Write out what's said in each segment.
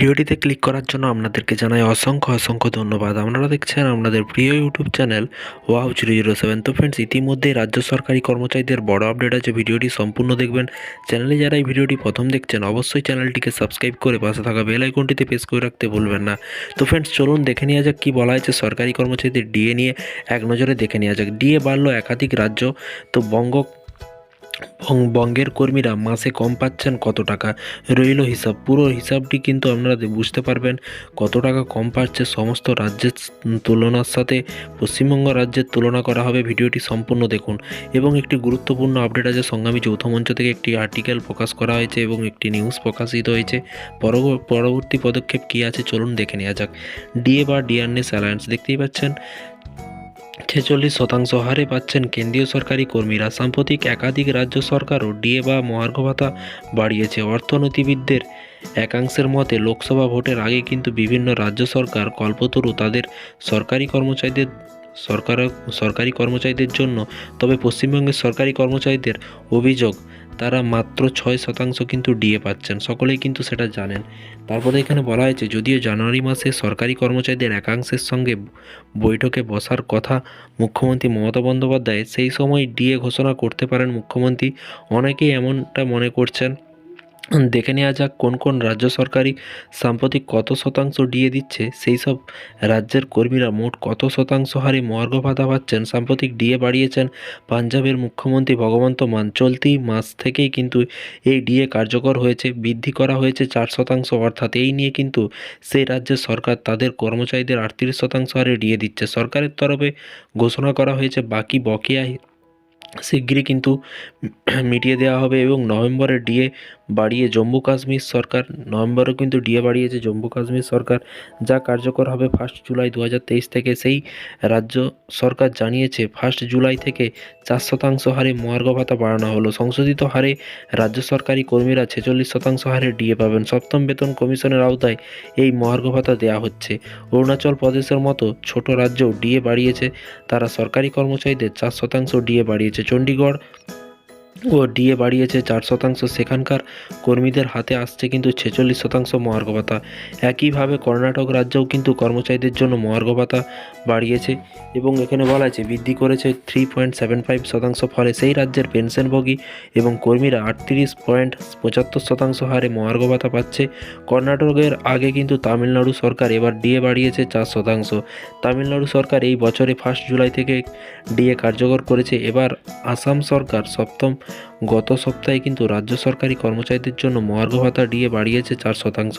ভিডিওটিতে ক্লিক করার জন্য আপনাদেরকে জানাই অসংখ্য অসংখ্য ধন্যবাদ। আপনারা দেখছেন আপনাদের প্রিয় YouTube channel wow zero zero seven তো ফ্রেন্ডস ইতিমধ্যেই রাজ্য সরকারি কর্মচারীদের বড় আপডেট আছে, ভিডিওটি সম্পূর্ণ দেখবেন। চ্যানেলে যারা এই ভিডিওটি প্রথম দেখছেন, অবশ্যই চ্যানেলটিকে সাবস্ক্রাইব করে পাশে থাকা বেল আইকনটিতে প্রেস করে রাখতে ভুলবেন না। তো ফ্রেন্ডস চলুন দেখে নেওয়া যাক কী বলা হয়েছে সরকারি কর্মচারীদের ডিএ নিয়ে। এক নজরে দেখে নেওয়া যাক। ডিএ বাড়লো একাধিক রাজ্য। তো বঙ্গ বঙ্গের কর্মীরা মাসে কম পাচ্ছেন কত টাকা? রইল হিসাব। পুরো হিসাবটি কিন্তু আপনারা বুঝতে পারবেন কত টাকা কম পাচ্ছে সমস্ত রাজ্যের তুলনার সাথে। পশ্চিমবঙ্গ রাজ্যের তুলনা করা হবে ভিডিওটি সম্পূর্ণ দেখুন। এবং একটি গুরুত্বপূর্ণ আপডেট আছে সংগ্রামী যৌথ মঞ্চ থেকে একটি আর্টিকেল প্রকাশ করা হয়েছে এবং একটি নিউজ প্রকাশিত হয়েছে। পরব- পরবর্তী পদক্ষেপ কী আছে চলুন দেখে নেওয়া যাক। ডিএ বা ডিআরএস অ্যালায়েন্স, দেখতেই পাচ্ছেন? ছেচল্লিশ শতাংশ হারে পাচ্ছেন কেন্দ্রীয় সরকারি কর্মীরা। সাম্প্রতিক একাধিক রাজ্য সরকারও ডিএ বা মহার্ঘ ভাতা বাড়িয়েছে। অর্থনীতিবিদদের একাংশের মতে, লোকসভা ভোটের আগে কিন্তু বিভিন্ন রাজ্য সরকার কল্পতরু তাদের সরকারি কর্মচারীদের, সরকার, সরকারি কর্মচারীদের জন্য। তবে পশ্চিমবঙ্গের সরকারি কর্মচারীদের অভিযোগ তারা মাত্র ছয় শতাংশ কিন্তু ডিএ পাচ্ছেন, সকলেই কিন্তু সেটা জানেন। তারপরে এখানে বলা হয়েছে, যদিও জানুয়ারি মাসে সরকারি কর্মচারীদের একাংশের সঙ্গে বৈঠকে বসার কথা মুখ্যমন্ত্রী মমতা বন্দ্যোপাধ্যায়, সেই সময় ডিএ ঘোষণা করতে পারেন মুখ্যমন্ত্রী। অনেকেই এমনটা মনে করছেন দেখে নেওয়া যাক কোন কোন রাজ্য সরকারি সাম্প্রতিক কত শতাংশ ডিএ দিচ্ছে, সেই সব রাজ্যের কর্মীরা মোট কত শতাংশ হারে মহার্ঘ ভাতা পাচ্ছেন, সাম্প্রতিক ডিএ বাড়িয়েছেন পাঞ্জাবের মুখ্যমন্ত্রী ভগবন্ত মান। চলতি মাস থেকেই কিন্তু এই ডিএ কার্যকর হয়েছে, বৃদ্ধি করা হয়েছে চার শতাংশ, অর্থাৎ এই নিয়ে কিন্তু সেই রাজ্যের সরকার তাদের কর্মচারীদের আটত্রিশ শতাংশ হারে ডিএ দিচ্ছে। সরকারের তরফে ঘোষণা করা হয়েছে, বাকি বকেয়া শিগগিরই কিন্তু মিটিয়ে দেওয়া হবে এবং নভেম্বরে ডিএ বাড়িয়ে জম্মু কাশ্মীর সরকার, নভেম্বরেও কিন্তু ডিএ বাড়িয়েছে জম্মু কাশ্মীর সরকার, যা কার্যকর হবে ফার্স্ট জুলাই দু হাজার তেইশ থেকে। সেই রাজ্য সরকার জানিয়েছে ফার্স্ট জুলাই থেকে চার শতাংশ হারে মহার্ঘ ভাতা বাড়ানো হলো। সংশোধিত হারে রাজ্য সরকারি কর্মীরা ছেচল্লিশ শতাংশ হারে ডিএ পাবেন। সপ্তম বেতন কমিশনের আওতায় এই মহার্ঘ ভাতা দেওয়া হচ্ছে। অরুণাচল প্রদেশের মতো ছোট রাজ্যও ডিএ বাড়িয়েছে। তারা সরকারি কর্মচারীদের চার শতাংশ ডিএ বাড়িয়েছে। Chondigarh ও ডিএ বাড়িয়েছে চার শতাংশ। সেখানকার কর্মীদের হাতে আসছে কিন্তু ছেচল্লিশ শতাংশ মহার্ঘ ভাতা একইভাবে কর্ণাটক রাজ্যও কিন্তু কর্মচারীদের জন্য মহার্ঘ ভাতা বাড়িয়েছে এবং এখানে বলা আছে, বৃদ্ধি করেছে থ্রি পয়েন্ট সেভেন ফাইভ শতাংশ ফলে সেই রাজ্যের পেনশনভোগী এবং কর্মীরা আটত্রিশ পয়েন্ট পঁচাত্তর শতাংশ হারে মহার্ঘ ভাতা পাচ্ছে। কর্ণাটকের আগে কিন্তু তামিলনাড়ু সরকার এবার ডিএ বাড়িয়েছে চার শতাংশ। তামিলনাড়ু সরকার এই বছরে ফার্স্ট জুলাই থেকে ডিএ কার্যকর করেছে। এবার আসাম সরকার সপ্তম গত সপ্তাহে কিন্তু রাজ্য সরকারি কর্মচারীদের জন্য মহার্ঘ ভাতা ডিএ বাড়িয়েছে চার শতাংশ।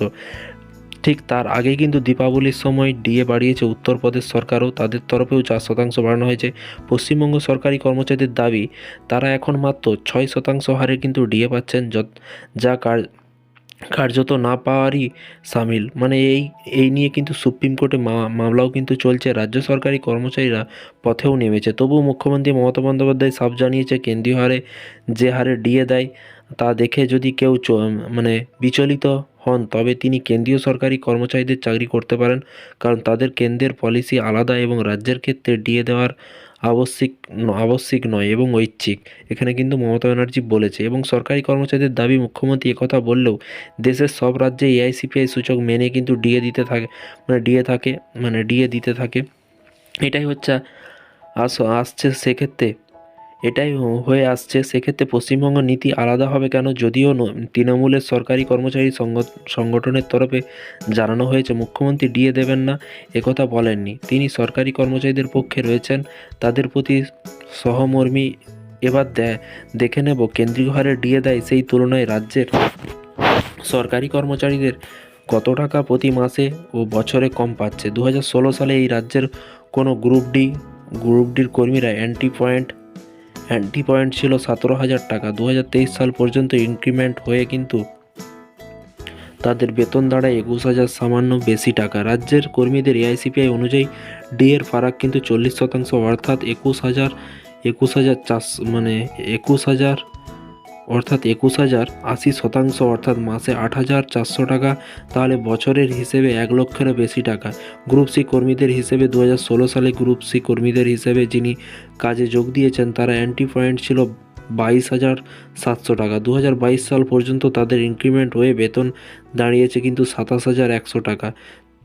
ঠিক তার আগে কিন্তু দীপাবলির সময় ডিএ বাড়িয়েছে উত্তরপ্রদেশ সরকারও, তাদের তরফেও চার শতাংশ বাড়ানো হয়েছে। পশ্চিমবঙ্গ সরকারি কর্মচারীদের দাবি, তারা এখন মাত্র ছয় শতাংশ হারে কিন্তু ডিএ পাচ্ছেন যা কার কার্যত না পাওয়ারই সামিল। মানে এই এই নিয়ে কিন্তু সুপ্রিম কোর্টে মামলাও কিন্তু চলছে। রাজ্য সরকারি কর্মচারীরা পথেও নেমেছে। তবুও মুখ্যমন্ত্রী মমতা বন্দ্যোপাধ্যায় সাফ জানিয়েছে, কেন্দ্রীয় হারে যে হারে ডিএ দেয়, তা দেখে যদি কেউ মানে বিচলিত হন, তবে তিনি কেন্দ্রীয় সরকারি কর্মচারীদের চাকরি করতে পারেন। কারণ তাদের কেন্দ্রের পলিসি আলাদা এবং রাজ্যের ক্ষেত্রে ডিএ দেওয়ার আবশ্যিক আবশ্যিক নয় এবং ঐচ্ছিক। এখানে কিন্তু মমতা ব্যানার্জি বলেছে এবং সরকারি কর্মচারীদের দাবি, মুখ্যমন্ত্রী একথা বললেও দেশের সব রাজ্যে এআইসিপিআই সূচক মেনে কিন্তু ডিএ দিতে থাকে মানে ডিএ থাকে মানে ডিএ দিতে থাকে। এটাই হচ্ছে আস, আসছে সেক্ষেত্রে। এটাই হয়ে আসছে। সেক্ষেত্রে পশ্চিমবঙ্গ নীতি আলাদা হবে কেন? যদিও তৃণমূলের সরকারি কর্মচারী সংগ- সংগঠনের তরফে জানানো হয়েছে, মুখ্যমন্ত্রী ডিএ দেবেন না একথা বলেননি। তিনি সরকারি কর্মচারীদের পক্ষে রয়েছেন, তাদের প্রতি সহমর্মী এবার দেখে নেব। কেন্দ্রীয় হারে ডিএ দেয় সেই তুলনায় রাজ্যের সরকারি কর্মচারীদের কত টাকা প্রতি মাসে ও বছরে কম পাচ্ছে? দু হাজার ষোলো সালে এই রাজ্যের কোনো গ্রুপ ডি, গ্রুপ ডির কর্মীরা অ্যান্টি পয়েন্ট অ্যান্টি পয়েন্ট ছিল সতেরো হাজার টাকা। দু হাজার তেইশ সাল পর্যন্ত ইনক্রিমেন্ট হয়ে কিন্তু তাদের বেতন দাঁড়ায় একুশ হাজার সামান্য বেশি টাকা। রাজ্যের কর্মীদের এআইসিপিআই অনুযায়ী ডি ফারাক কিন্তু চল্লিশ শতাংশ, অর্থাৎ একুশ হাজার একুশ হাজার চাষ মানে একুশ হাজার অর্থাৎ একুশ হাজার আশি শতাংশ, অর্থাৎ মাসে আট হাজার চারশো টাকা, তাহলে বছরের হিসেবে এক লক্ষেরও বেশি টাকা। গ্রুপ সি কর্মীদের হিসেবে দু হাজার ষোলো সালে গ্রুপ সি কর্মীদের হিসেবে যিনি কাজে যোগ দিয়েছেন, তারা অ্যান্টি পয়েন্ট ছিল বাইশ হাজার সাতশো টাকা। দু হাজার বাইশ সাল পর্যন্ত তাদের ইনক্রিমেন্ট হয়ে বেতন দাঁড়িয়েছে কিন্তু সাতাশ হাজার একশো টাকা।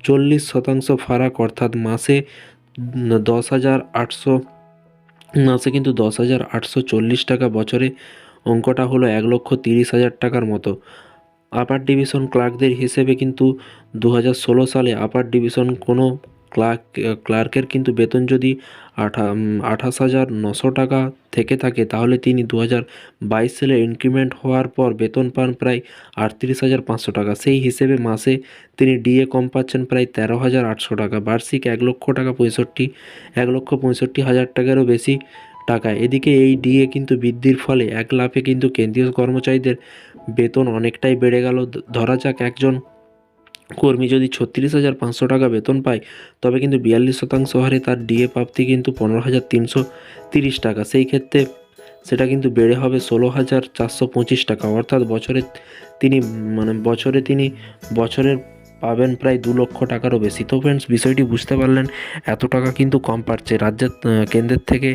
চল্লিশ শতাংশ ফারাক, অর্থাৎ মাসে দশ হাজার আটশো, মাসে কিন্তু দশ হাজার আটশো চল্লিশ টাকা, বছরে অঙ্কটা হলো এক লক্ষ তিরিশ হাজার টাকার মতো। আপার ডিভিশন ক্লার্কদের হিসেবে কিন্তু দু হাজার ষোলো সালে আপার ডিভিশন কোনো ক্লার্ক, ক্লার্কের কিন্তু বেতন যদি আঠা আঠাশ হাজার নশো টাকা থেকে থাকে, তাহলে তিনি দু হাজার বাইশ সালে ইনক্রিমেন্ট হওয়ার পর বেতন পান প্রায় আটত্রিশ হাজার পাঁচশো টাকা। সেই হিসেবে মাসে তিনি ডিএ কম পাচ্ছেন প্রায় তেরো হাজার আটশো টাকা। বার্ষিক এক লক্ষ টাকা পঁয়ষট্টি, এক লক্ষ পঁয়ষট্টি হাজার টাকারও বেশি টাকা এদিকে এই ডিএ কিন্তু বৃদ্ধির ফলে এক লাফে কিন্তু কেন্দ্রীয় কর্মচারীদের বেতন অনেকটাই বেড়ে গেল। ধরা যাক একজন কর্মী যদি ছত্রিশ হাজার পাঁচশো টাকা বেতন পায়, তবে কিন্তু বিয়াল্লিশ শতাংশ হারে তার ডিএ প্রাপ্তি কিন্তু পনেরো হাজার তিনশো তিরিশ টাকা। সেই ক্ষেত্রে সেটা কিন্তু বেড়ে হবে ষোলো হাজার চারশো পঁচিশ টাকা। অর্থাৎ বছরে তিনি মানে বছরে তিনি বছরের পাবেন প্রায় দু লক্ষ টাকারও বেশি। তো ফ্রেন্ডস বিষয়টি বুঝতে পারলেন, এত টাকা কিন্তু কম পাচ্ছে। রাজ্যের কেন্দ্রের থেকে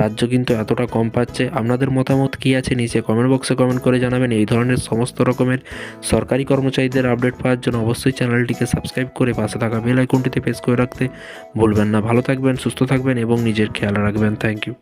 রাজ্য কিন্তু এতটা কম পাচ্ছে। আপনাদের মতামত কী আছে নিচে কমেন্ট বক্সে কমেন্ট করে জানাবেন। এই ধরনের সমস্ত রকমের সরকারি কর্মচারীদের আপডেট পাওয়ার জন্য অবশ্যই চ্যানেলটিকে সাবস্ক্রাইব করে পাশে থাকা বেল আইকনটিতে প্রেস করে রাখতে ভুলবেন না। ভালো থাকবেন, সুস্থ থাকবেন এবং নিজের খেয়াল রাখবেন। Thank you